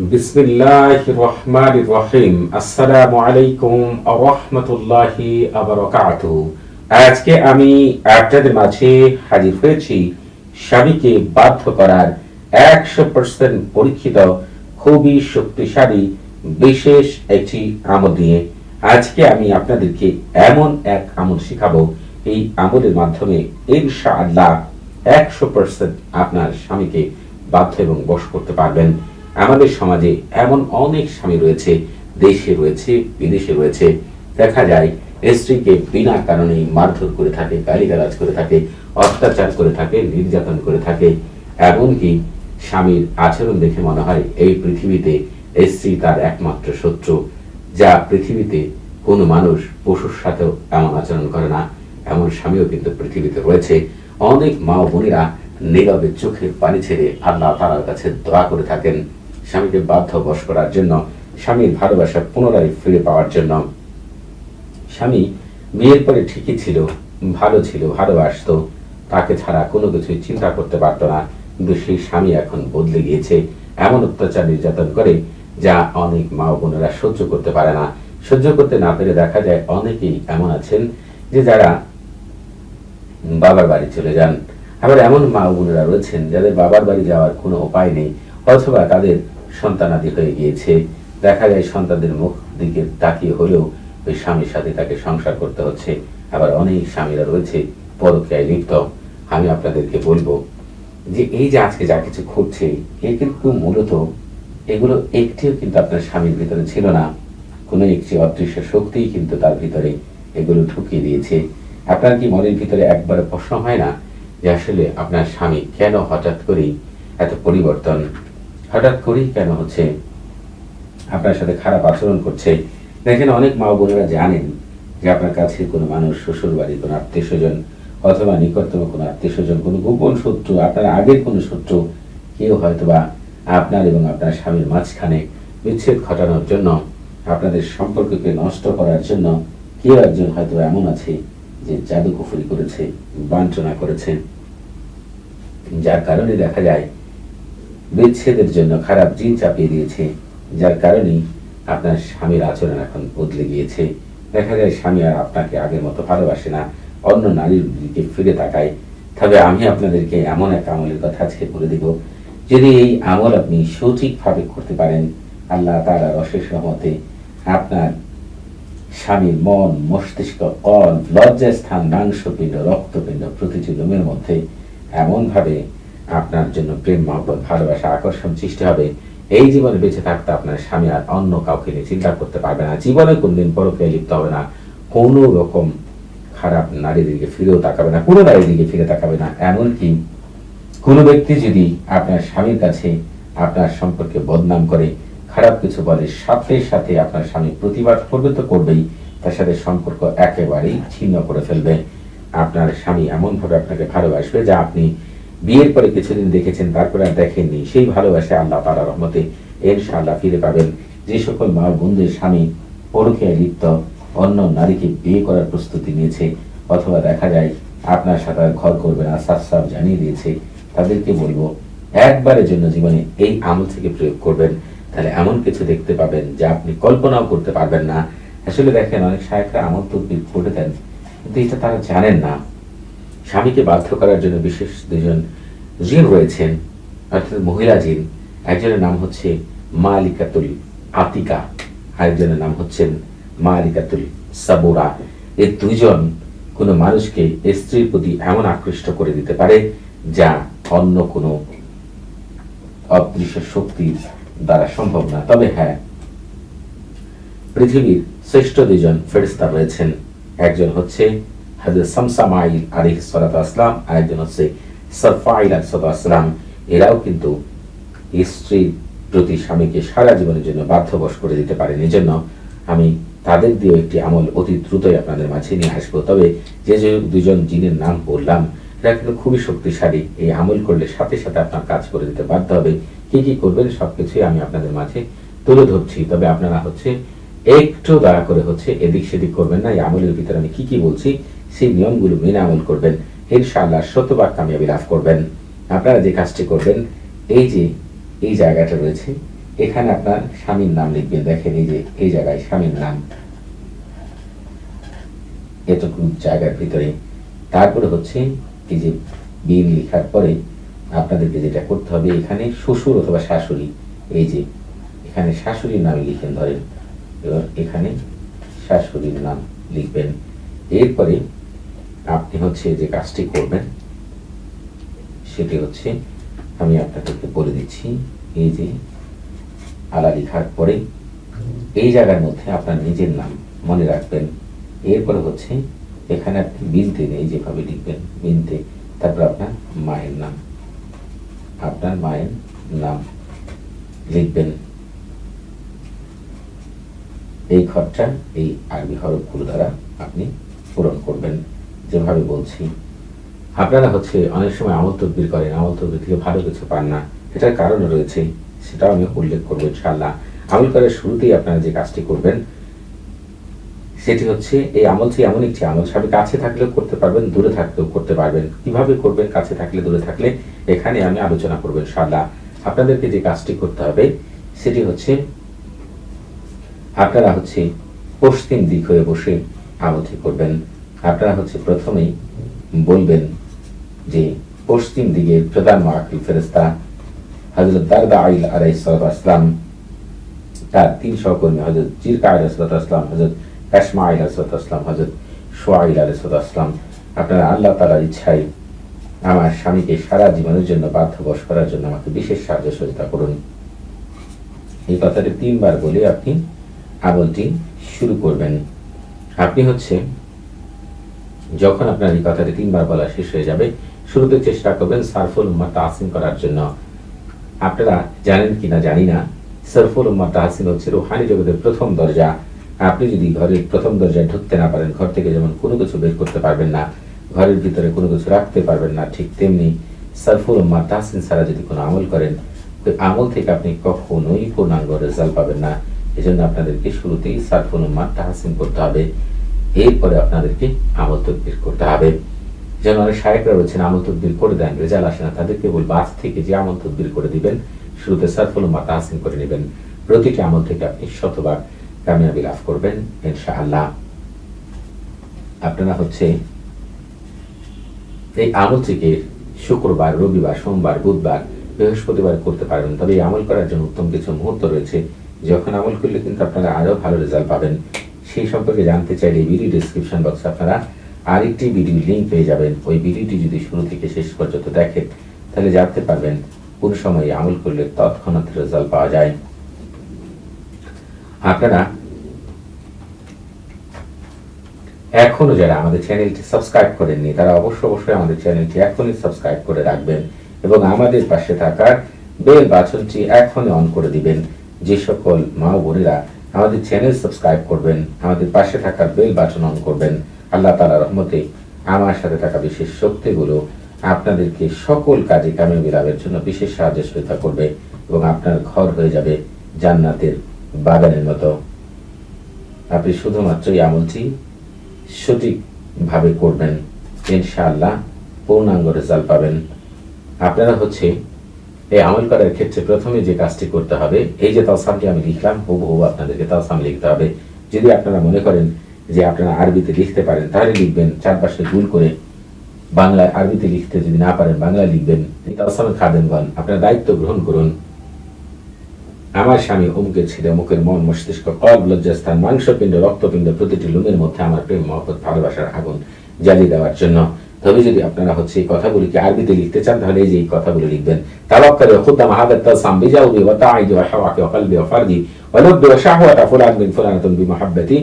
বিসমিল্লাহ রহমান রহিম। আসসালামু আলাইকুম রহমতুল্লাহি আবরকাত আজকে আমি আপনাদের মাঝে হাজির হয়েছি স্বামীকে বাধ্য করার একশো পার্সেন্ট পরীক্ষিত, খুবই শক্তিশালী, বিশেষ একটি আমল নিয়ে আজকে আমি আপনাদেরকে এমন এক আমল শিখাবো। এই আমলের মাধ্যমে ইনশাআল্লাহ একশো পার্সেন্ট আপনার স্বামীকে বাধ্য এবং বশ করতে পারবেন। আমাদের সমাজে এমন অনেক স্বামী রয়েছে, দেশে রয়েছে, বিদেশে রয়েছে। দেখা যায়, স্ত্রীকে বিনা কারণেই মারধর করে থাকে, গালিগালাজ করে থাকে, অত্যাচার করে থাকে, নির্যাতন করে থাকে। এমনকি স্বামীর আচরণ দেখে মনে হয় এই পৃথিবীতে স্ত্রী তার একমাত্র শত্রু, যা পৃথিবীতে কোনো মানুষ পশুর সাথেও এমন আচরণ করে না। এমন স্বামীও কিন্তু পৃথিবীতে রয়েছে। অনেক মা ও বোনেরা নীরবে চোখের পানি ছেড়ে আল্লাহ তালার কাছে দোয়া করে থাকেন। স্বামীকে বাধ্য বশ করার জন্য, স্বামীর ভালোবাসা পুনরায় ফিরে পাওয়ার জন্য। স্বামী বিয়ের পরে ঠিকই ছিল, ভালো ছিল, ভালোবাসতো। তাকে ছাড়া কোনো কিছুই চিন্তা করতে পারতো না। কিন্তু সেই স্বামী এখন বদলে গিয়েছে। এমন অত্যাচার নির্যাতন করে যা অনেক মা বোনেরা সহ্য করতে পারে না। সহ্য করতে না পেরে দেখা যায় অনেকেই এমন আছেন যে যারা বাবার বাড়ি চলে যান। আবার এমন মা বোনেরা রয়েছেন যাদের বাবার বাড়ি যাওয়ার কোনো উপায় নেই, অথবা তাদের সন্তানাদি হয়ে গিয়েছে। দেখা যায় সন্তানদের মুখ দিকে তাকিয়ে হলেও ওই স্বামীর সাথে তাকে সংসার করতে হচ্ছে। আবার অনেক স্বামীরা রয়েছে, পরকীয়ায় লিপ্ত। আমি আপনাদেরকে বলব যে এই যে আজকে যা কিছু ঘটছে এ কিন্তু মূলত এগুলো একটিও কিন্তু আপনার স্বামীর ভিতরে ছিল না। কোনো একটি অদৃশ্য শক্তিই কিন্তু তার ভিতরে এগুলো ঢুকিয়ে দিয়েছে। আপনার কি মনের ভিতরে একবার প্রশ্ন হয় না যে আসলে আপনার স্বামী কেন হঠাৎ করেই এত পরিবর্তন হঠাৎ করেই কেন হচ্ছে? আপনার সাথে খারাপ আচরণ করছে। দেখেন অনেক মা বোনেরা জানেন যে আপনার কাছে কোনো মানুষ শ্বশুর বাড়ির কোনো আত্মীয় স্বজন অথবা নিকটতম কোনো আত্মীয় স্বজন, কোনো গোপন শত্রু, আপনার আগের কোনো শত্রু, কেউ হয়তোবা আপনার এবং আপনার স্বামীর মাঝখানে বিচ্ছেদ ঘটানোর জন্য, আপনাদের সম্পর্ককে নষ্ট করার জন্য কেউ একজন হয়তো এমন আছে যে জাদুকুফুরি করেছে, বাঞ্ছনা করেছে। যার কারণে দেখা যায় বিচ্ছেদের জন্য খারাপ জিন চাপিয়ে দিয়েছে, যার কারণেই আপনার স্বামীর আচরণ এখন বদলে গিয়েছে। দেখা যায় স্বামী আর আপনাকে আগের মতো ভালোবাসে না, অন্য নারীর দিকে ফিরে তাকায়। তবে আমি আপনাদেরকে এমন এক আমলের কথা আজকে বলে দিব, যদি এই আমল আপনি সঠিকভাবে করতে পারেন, আল্লাহ তাআলার অশেষ রহমতে আপনার স্বামীর মন, মস্তিষ্ক, কল, লজ্জাস্থান, মাংসপিণ্ড, রক্তপিণ্ড প্রতিটি লোমের মধ্যে এমনভাবে আপনার জন্য প্রেম, মহব্বত, ভালোবাসা, আকর্ষণ সৃষ্টি হবে। এই জীবনে বেঁচে থাকতে আপনার স্বামী আর অন্য কাউকে নিয়ে চিন্তা করতে পারবে না। জীবনে কোনদিন পরকে লিপ্ত হবে না। কোনো রকম খারাপ নারীর দিকে ফিরেও তাকাবে না, কোনো নারীর দিকে ফিরে তাকাবে না। এমনকি কোনো ব্যক্তি যদি আপনার স্বামীর কাছে আপনার সম্পর্কে বদনাম করে, খারাপ কিছু বলে সাথে সাথে আপনার স্বামী প্রতিবাদ করবে তো করবেই, তার সাথে সম্পর্ক একেবারেই ছিন্ন করে ফেলবে। আপনার স্বামী এমনভাবে আপনাকে ভালোবাসবে যা আপনি বিয়ের পরে কিছুদিন দেখেছেন, তারপরে আর দেখেননি। সেই ভালোবাসে আল্লাহ তালা রহমতে ইনশাআল্লাহ ফিরে পাবেন। যে সকল মা বন্ধুর স্বামী পরকে লিপ্ত অন্য নারীকে বিয়ে করার প্রস্তুতি নিয়েছে, অথবা দেখা যায় আপনার সাথে ঘর করবে না সাফ সাফ জানিয়ে দিয়েছে। তাদেরকে বলব, একবারের জন্য জীবনে এই আমল থেকে প্রয়োগ করবেন। তাহলে এমন কিছু দেখতে পাবেন যা আপনি কল্পনাও করতে পারবেন না। আসলে দেখেন, অনেক সাহেবরা আমল তদবির করে দেন, কিন্তু এটা তারা জানেন না। স্বামীকে বাধ্য করার জন্য বিশেষ দুজন জিন রয়েছেন, অর্থাৎ মহিলা জিন। একজনের নাম হচ্ছে মালিকাতুল আতিকা, আরেকজনের নাম হচ্ছেন মালিকাতুল সাবুরা। এই দুইজন কোনো মানুষকে স্ত্রীর প্রতি এমন আকৃষ্ট করে দিতে পারে যা অন্য কোনো অদৃশ্য শক্তির দ্বারা সম্ভব না। তবে হ্যাঁ পৃথিবীর শ্রেষ্ঠ দুজন ফেরিস্তা রয়েছেন। একজন হচ্ছে হাজর সামসামাইল আলী সালাত আসলাম আরেকজন হচ্ছে সরফাইল আসলাম এরাও কিন্তু স্ত্রীর প্রতি স্বামীকে সারা জীবনের জন্য বাধ্যবশ করে দিতে পারেন। এজন্য আমি তাদের দিয়ে একটি আমল অতি দ্রুতই আপনাদের মাঝে নিয়ে আসব। তবে যে যে দুজন জিনের নাম বললাম, এরা কিন্তু খুবই শক্তিশালী। এই আমল করলে সাথে সাথে আপনার কাজ করে দিতে বাধ্য হবে। কি কি করবেন সবকিছুই আমি আপনাদের মাঝে তুলে ধরছি। তবে আপনারা হচ্ছে একটু দয়া করে হচ্ছে এদিক সেদিক করবেন না। এই আমলের ভিতরে আমি কি কি বলছি, সেই নিয়মগুলো মেনে আমল করবেন। ইনশাআল্লাহ শতবার কামিয়াবি লাভ করবেন। আপনারা যে কাজটি করবেন, এই যে এই জায়গাটা রয়েছে, এখানে আপনার স্বামীর নাম লিখবেন। দেখেন এই যে এই জায়গায় স্বামীর নাম। এতটুকু জায়গার ভিতরে। তারপরে হচ্ছে এই যে বিল লেখার পরে আপনাদেরকে যেটা করতে হবে, এখানে শ্বশুর অথবা শাশুড়ি, এই যে এখানে শাশুড়ির নাম লিখেন ধরেন। এবার এখানে শাশুড়ির নাম লিখবেন। এরপরে আপনি হচ্ছে যে কাজটি করবেন, সেটি হচ্ছে আমি আপনাদেরকে বলে দিচ্ছি, এই যে আলা লেখার পরে এই জায়গার মধ্যে আপনার নিজের নাম মনে রাখবেন। এরপরে হচ্ছে এখানে আপনি বিনতে নেই যেভাবে লিখবেন, বিনতে। তারপর আপনার মায়ের নাম, আপনার মায়ের নাম লিখবেন। এই ঘরটা, এই আরবি হরফগুলো দ্বারা আপনি পূরণ করবেন। যেভাবে বলছি, আপনারা হচ্ছে অনেক সময় আমল তদবির করেন, আমল তদবির থেকে ভালো কিছু পান না। এটার কারণ রয়েছে, সেটাও আমি উল্লেখ করব ইনশাআল্লাহ। আমল করার শুরুতেই আপনারা যে কাজটি করবেন, সেটি হচ্ছে এই আমলটি এমন একটি আমল সবাই কাছে থাকলেও করতে পারবেন, দূরে থাকলেও করতে পারবেন। কীভাবে করবেন, কাছে থাকলে, দূরে থাকলে, এখানে আমি আলোচনা করব ইনশাআল্লাহ। আপনাদেরকে যে কাজটি করতে হবে, সেটি হচ্ছে আপনারা হচ্ছে পশ্চিম দিক হয়ে বসে আমলটি করবেন। আপনারা হচ্ছে প্রথমেই বলবেন যে পশ্চিম দিকের প্রধান মাকিল ফেরেস্তা হজরত দারদা আইল আলাইসালাম তার তিন সহকর্মী হজরত জিরকা আলাইসালাম হজরত কাশমা আইল আলাইসালাম হজরত সোয়াইল আলাইসালাম আপনারা আল্লাহ তালার ইচ্ছায় আমার স্বামীকে সারা জীবনের জন্য বাধ্যবশ করার জন্য আমাকে বিশেষ সাহায্য সহযোগিতা করুন। এই কথাটি তিনবার বলে আপনি আমলটি শুরু করবেন। আপনি হচ্ছে, যখন আপনার এই কথাটি তিনবার বলা শেষ হয়ে যাবে, শুরুতে চেষ্টা করবেন সারফুল উম্মা তাহসিন করার জন্য। আপনারা জানেন কিনা জানি না, সারফুল উম্মা তাহসিন হচ্ছে রুহানি জগতের প্রথম দরজা। আপনি যদি ঘরের প্রথম দরজায় ঢুকতে না পারেন, ঘর থেকে যেমন কোনো কিছু বের করতে পারবেন না, ঘরের ভিতরে কোনো কিছু রাখতে পারবেন না, ঠিক তেমনি সারফুল উম্মা তাহসিন ছাড়া যদি কোনো আমল করেন, ওই আমল থেকে আপনি কখনোই পূর্ণাঙ্গ রেজাল্ট পাবেন না। এজন্য আপনাদেরকে শুরুতেই সারফুল উম্মা তাহসিন করতে হবে। এরপরে আপনাদেরকে আমল তদবির করতে হবে। যেন অনেক সাহেবরা রয়েছেন আমল তদবির করে দেন রেজাল্ট আসে না। তাদেরকে বলব, আজ থেকে যে আমল তদবির করে দিবেন, শুরুতে সারফুল উম্মা তাহসিন করে নেবেন। প্রতিটি আমল থেকে আপনি শতবার কামিয়াবি লাভ করবেন, ইনশাআল্লাহ। আপনারা হচ্ছে এই আমল থেকে শুক্রবার, রবিবার, সোমবার, বুধবার, বৃহস্পতিবার করতে পারবেন। তবে এই আমল করার জন্য উত্তম কিছু মুহূর্ত রয়েছে। যখন আমল করলে কিন্তু আপনারা আরও ভালো রেজাল্ট পাবেন। সেই সম্পর্কে জানতে চাইলে ভিডিও ডিসক্রিপশন বক্সে আপনারা আরেকটি ভিডিও লিঙ্ক পেয়ে যাবেন। ওই ভিডিওটি যদি শুরু থেকে শেষ পর্যন্ত দেখেন, তাহলে জানতে পারবেন কোন সময়ে আমল করলে তৎক্ষণাৎ রেজাল্ট পাওয়া যায়। আপনারা এখনও যারা আমাদের চ্যানেলটি সাবস্ক্রাইব করেননি, তারা অবশ্য অবশ্যই আমাদের চ্যানেলটি এখনই সাবস্ক্রাইব করে রাখবেন এবং আমাদের পাশে থাকার বেল বাটনটি এখনই অন করে দিবেন। যে সকল মা বোনেরা আমাদের চ্যানেল সাবস্ক্রাইব করবেন, আমাদের পাশে থাকার বেল বাটন অন করবেন, আল্লাহ তালা রহমতে আমার সাথে থাকা বিশেষ শক্তিগুলো আপনাদেরকে সকল কাজে কামিয়াবি লাভের জন্য বিশেষ সাহায্য সহায়তা করবে এবং আপনার ঘর হয়ে যাবে জান্নাতের বাগানের মতো। আপনি শুধুমাত্র এই আমলটি সঠিকভাবে করবেন। ইনশাআল্লাহ পূর্ণাঙ্গ রেজাল্ট পাবেন। আপনারা হচ্ছে এই আমল করার ক্ষেত্রে প্রথমে যে কাজটি করতে হবে, এই যে তালসামটি আমি লিখলাম, হুবহু আপনাদেরকে তালসাম লিখতে হবে। যদি আপনারা মনে করেন যে আপনারা আরবিতে লিখতে পারেন, তাহলে লিখবেন, চারপাশে ভুল করে বাংলায় আরবিতে লিখতে যদি না পারেন, বাংলায় লিখবেন। তালসামে খাদেনগণ আপনারা দায়িত্ব গ্রহণ করুন। আমার স্বামী অমুকের ছেলে, অমুকের মন মস্তিষ্ক কল লজ্জাস্থান, মাংসপিণ্ড, রক্তপিণ্ড প্রতিটি লুমের মধ্যে আমার প্রেম, মহব্বত, ভালোবাসার আগুন জ্বালিয়ে দেওয়ার জন্য তবে যদি আপনারা হচ্ছে এই কথাগুলিকে আরবিতে লিখতে চান, তাহলে এই যে এই কথাগুলো লিখবেন। তাওয়াক্কাল খুদ্দাম হাদা তাসাম বিজাউবি ওয়া তাঈদ ওয়া হাওয়াকি ওয়া কলবি ওয়া ফারজি ওয়া লুব্বি ওয়া শাহওয়াতা ফুলান মিন ফুলানাতুন বিমুহাব্বতি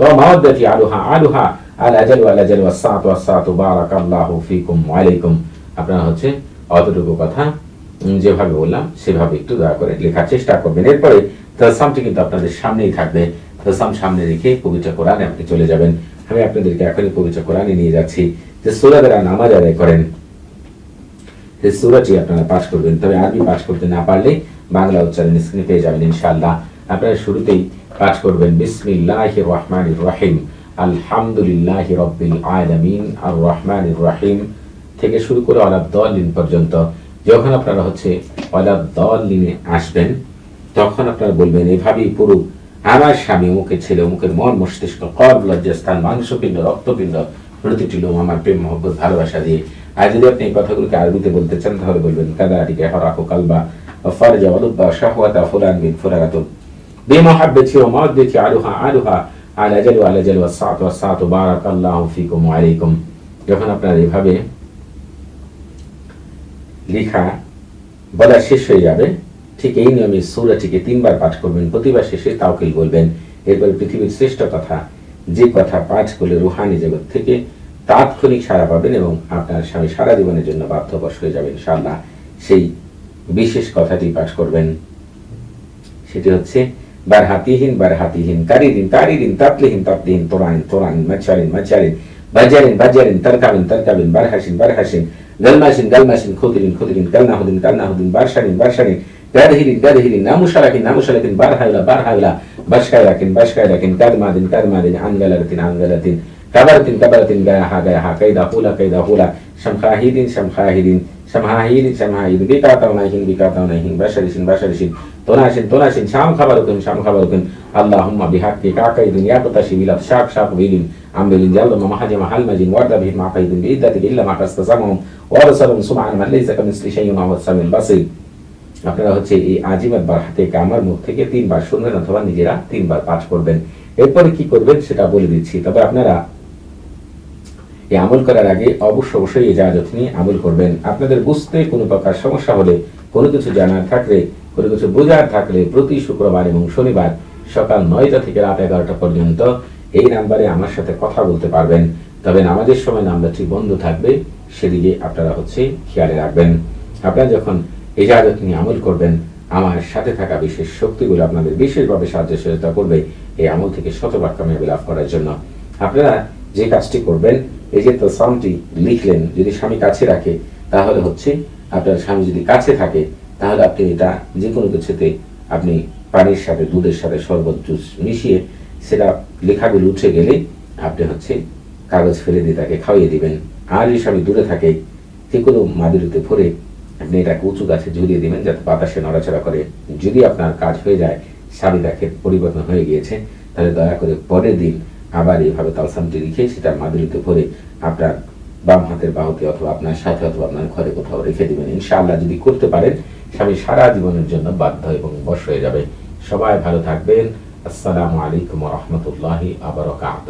ওয়া মাওয়াদ্দাতি আলুহা আলুহা আল আজাল ওয়া আজাল ওয়া সাত ওয়া সাত বারাকাল্লাহু ফিকুম ওয়া আলাইকুম। আপনারা হচ্ছে অতটুকু কথা যেভাবে বললাম, সেভাবে একটু দয়া করে লেখার চেষ্টা করবেন। এরপরে তাসামটি কিন্তু আপনাদের সামনেই থাকবে। তাসাম সামনে রেখে পবিত্র কোরআনে আপনি চলে যাবেন। আমি আপনাদেরকে এখনই পবিত্র কোরআনে নিয়ে যাচ্ছি। যে সুরা দ্বারা নামাজ আদায় করেন, সেই সুরাটি আপনারা পাঠ করবেন। তবে আরবি পাঠ করতে না পারলে বাংলা উচ্চারণ স্ক্রিনে পেয়ে যাবেন ইনশাআল্লাহ। আপনারা শুরুতেই পাঠ করবেন বিসমিল্লাহ রহমান রহিম, আলহামদুলিল্লাহ রব্বিল আলামিন আর রহমান রহিম থেকে শুরু করে অলাদ দলিন পর্যন্ত। যখন আপনারা হচ্ছে অলাদ দলিনে আসবেন, তখন আপনারা বলবেন, এভাবেই পুরো আমার স্বামী অমুকের ছেলে অমুকের মন মস্তিষ্ক কর লজ্জাস্থান মাংসপিণ্ড রক্তপিণ্ড প্রতিটি লোম আমার প্রেম মহব্বত ভালোবাসা দিয়ে আর যদি আপনি এই কথাগুলোকে আরবিতে বলতে চান তাহলে বলবেন কাদা আটিকে হরাকো কালবা ফারজা ওয়ালুব্বা শাহওয়াতা ফুলান বিন ফুরাগাতুন بمحبتي ومودتي علوها علوها على جل وعلى جل والساعة والساعة بارك الله فيكم وعليكم যখন আপনার এইভাবে লেখা বলা শেষ হয়ে যাবে ঠিক এই নিয়মে সুরাটিকে তিনবার পাঠ করবেন, প্রতিবার শেষে তাওকিল বলবেন এরপর পৃথিবীর শ্রেষ্ঠ কথা যে কথা পাঠ করলে রুহানি জগৎ থেকে তাৎক্ষণিক সারা পাবেন এবং আপনার স্বামী সারা জীবনের জন্য বাধ্যবশ হয়ে যাবেন ইনশাআল্লাহ। সেই বিশেষ কথাটি পাঠ করবেন। সেটি হচ্ছে, বারহাতিহীন বারহাতিহীন, কারিদিন তারিদিন তাতলিহীন তাতলিহীন, তোরাইন তোরাইন মাচারিন মাচারিন বাজারিন বাজারিন, তারকাবিন তারকাবিন, বারহাসিন বারহাসিন, গালমাসিন গালমাসিন খুদিরিন খুদিরিন কালনাহুদিন কালনাহুদিন, বারসারিন বারসারিন تدهري تدهري نامشاركين نامشاركين برهيلا برهيلا بشكايركين بشكايركين كدمادين كدمادين عنغلرتين عنغلرتين كبرتين كبرتين جاها جاها كيدا خولا كيدا خولا شمخاهيدين شمخاهيدين شمهاهيدين شمهاهيدين بكاتوناهين بكاتوناهين بشرشين بشرشين توناشين توناشين شام خبركن شام خبركن اللهم بحقك عقيد يقتشي بلا شاك شاك بيلين عم بيلين جل ما محج محل مجين ورد به مع قيد بإدتك إلا ما قصد سمعهم ورسلهم سمعا من ليس كمثل شيء وهو السميع البصير আপনারা হচ্ছে এই আজিমাত বার হাতে কামার মুখ থেকে তিনবার শুনবেন অথবা নিজেরা তিনবার পাঠ করবেন। এরপরে কি করবেন সেটা বলে দিচ্ছি। তবে আপনারা এই আমল করার আগে অবশ্য অবশ্যই ইজাজত নিয়ে আমল করবেন। আপনাদের বুঝতে কোনো প্রকার সমস্যা হলে, কোনো কিছু জানার থাকলে, কোনো কিছু বোঝার থাকলে প্রতি শুক্রবার এবং শনিবার সকাল নয়টা থেকে রাত এগারোটা পর্যন্ত এই নাম্বারে আমার সাথে কথা বলতে পারবেন। তবে নামাজের সময় নাম্বারটি বন্ধ থাকবে, সেদিকে আপনারা হচ্ছে খেয়ালে রাখবেন। আপনারা যখন ইজাজত নিয়ে আমল করবেন। আমার সাথে থাকা বিশেষ শক্তিগুলো আপনাদের বিশেষভাবে সাহায্য সহায়তা করবে এই আমল থেকে শতভাগ কামিয়াবি লাভ করার জন্য। আপনারা যে কাজটি করবেন, এই যে তসামটি লিখলেন, যদি স্বামী কাছে রাখে, তাহলে হচ্ছে আপনার স্বামী যদি কাছে থাকে, তাহলে আপনি এটা যে কোনো কিছুতে আপনি পানির সাথে, দুধের সাথে শরবত, জুস মিশিয়ে সেটা লেখাগুলো উঠে গেলে আপনি হচ্ছে কাগজ ফেলে দিয়ে তাকে খাওয়িয়ে দিবেন। আর যদি স্বামী দূরে থাকে, যে কোনো মাদুরিতে ভরে এটাকে উঁচু গাছে ঝুলিয়ে দিবেন, যাতে বাতাসে নড়াচড়া করে, যদি আপনার কাজ হয়ে যায় স্বামী দেখে পরিবর্তন হয়ে গিয়েছে, তাহলে দয়া করে পরের দিন আবার এইভাবে তালসামটি লিখে সেটা মাদুরিতে ভরে আপনার বাম হাতের বাহুতে অথবা আপনার সাথে অথবা আপনার ঘরে কোথাও রেখে দিবেন। ইনশাআল্লাহ যদি করতে পারেন, স্বামী সারা জীবনের জন্য বাধ্য এবং বশ হয়ে যাবে। সবাই ভালো থাকবেন। আসসালামু আলাইকুম রহমতুল্লাহি আবরকাত